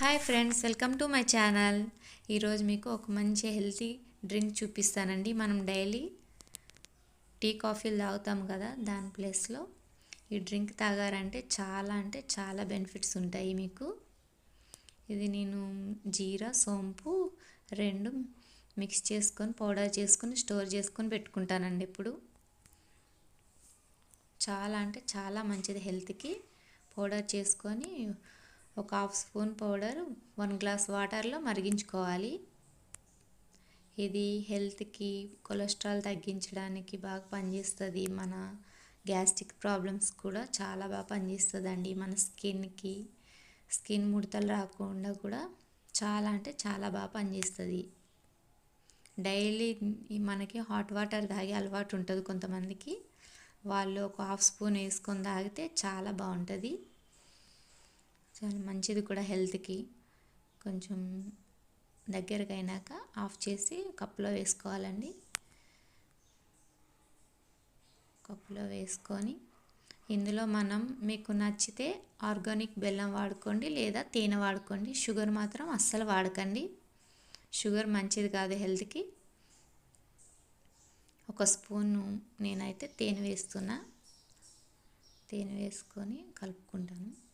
Hi friends welcome to my channel ఈరోజు మీకు ఒక మంచి హెల్తీ డ్రింక్ చూపిస్తానండి. మనం డైలీ టీ కాఫీలు తాగుతాం కదా దాని ప్లేస్లో ఈ డ్రింక్ తాగారంటే చాలా అంటే చాలా బెనిఫిట్స్ ఉంటాయి మీకు. ఇది నేను జీరా సోంపు రెండు మిక్స్ చేసుకొని పౌడర్ చేసుకొని స్టోర్ చేసుకొని పెట్టుకుంటానండి ఇప్పుడు. చాలా అంటే చాలా మంచిది హెల్త్కి పౌడర్ చేసుకొని ఒక half spoon powder one glass వాటర్లో మరిగించుకోవాలి. ఇది హెల్త్కి కొలెస్ట్రాల్ తగ్గించడానికి బాగా పనిచేస్తుంది. మన గ్యాస్ట్రిక్ ప్రాబ్లమ్స్ కూడా చాలా బాగా పనిచేస్తుందండి. మన స్కిన్కి స్కిన్ ముడతలు రాకుండా కూడా చాలా అంటే చాలా బాగా పనిచేస్తుంది. డైలీ మనకి హాట్ వాటర్ తాగే అలవాటు ఉంటుంది కొంతమందికి. వాళ్ళు ఒక హాఫ్ స్పూన్ వేసుకొని తాగితే చాలా బాగుంటుంది. చాలా మంచిది కూడా హెల్త్కి. కొంచెం దగ్గరకు అయినాక ఆఫ్ చేసి కప్పులో వేసుకోవాలండి. కప్పులో వేసుకొని ఇందులో మనం మీకు నచ్చితే ఆర్గానిక్ బెల్లం వాడుకోండి లేదా తేనె వాడుకోండి. షుగర్ మాత్రం అస్సలు వాడకండి. షుగర్ మంచిది కాదు హెల్త్కి. ఒక స్పూను నేనైతే తేనె వేస్తున్నా. తేనె వేసుకొని కలుపుకుంటాను.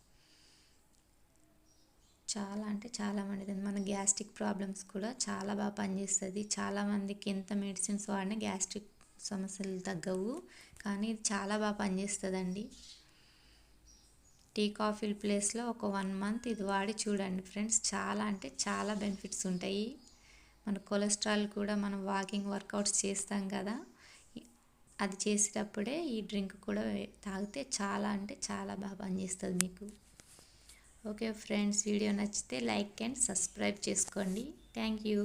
చాలా అంటే చాలా మంది మన గ్యాస్ట్రిక్ ప్రాబ్లమ్స్ కూడా చాలా బాగా పనిచేస్తుంది. చాలామందికి ఎంత మెడిసిన్స్ వాడినా గ్యాస్ట్రిక్ సమస్యలు తగ్గవు కానీ ఇది చాలా బాగా పనిచేస్తుందండి. టీ కాఫీ ప్లేస్లో ఒక వన్ మంత్ ఇది వాడి చూడండి ఫ్రెండ్స్. చాలా అంటే చాలా బెనిఫిట్స్ ఉంటాయి. మన కొలెస్ట్రాల్ కూడా మనం వాకింగ్ వర్కౌట్స్ చేస్తాం కదా. అది చేసేటప్పుడే ఈ డ్రింక్ కూడా తాగితే చాలా అంటే చాలా బాగా పనిచేస్తుంది మీకు. ఓకే ఫ్రెండ్స్ వీడియో నచ్చితే లైక్ అండ్ సబ్స్క్రైబ్ చేసుకోండి. Thank you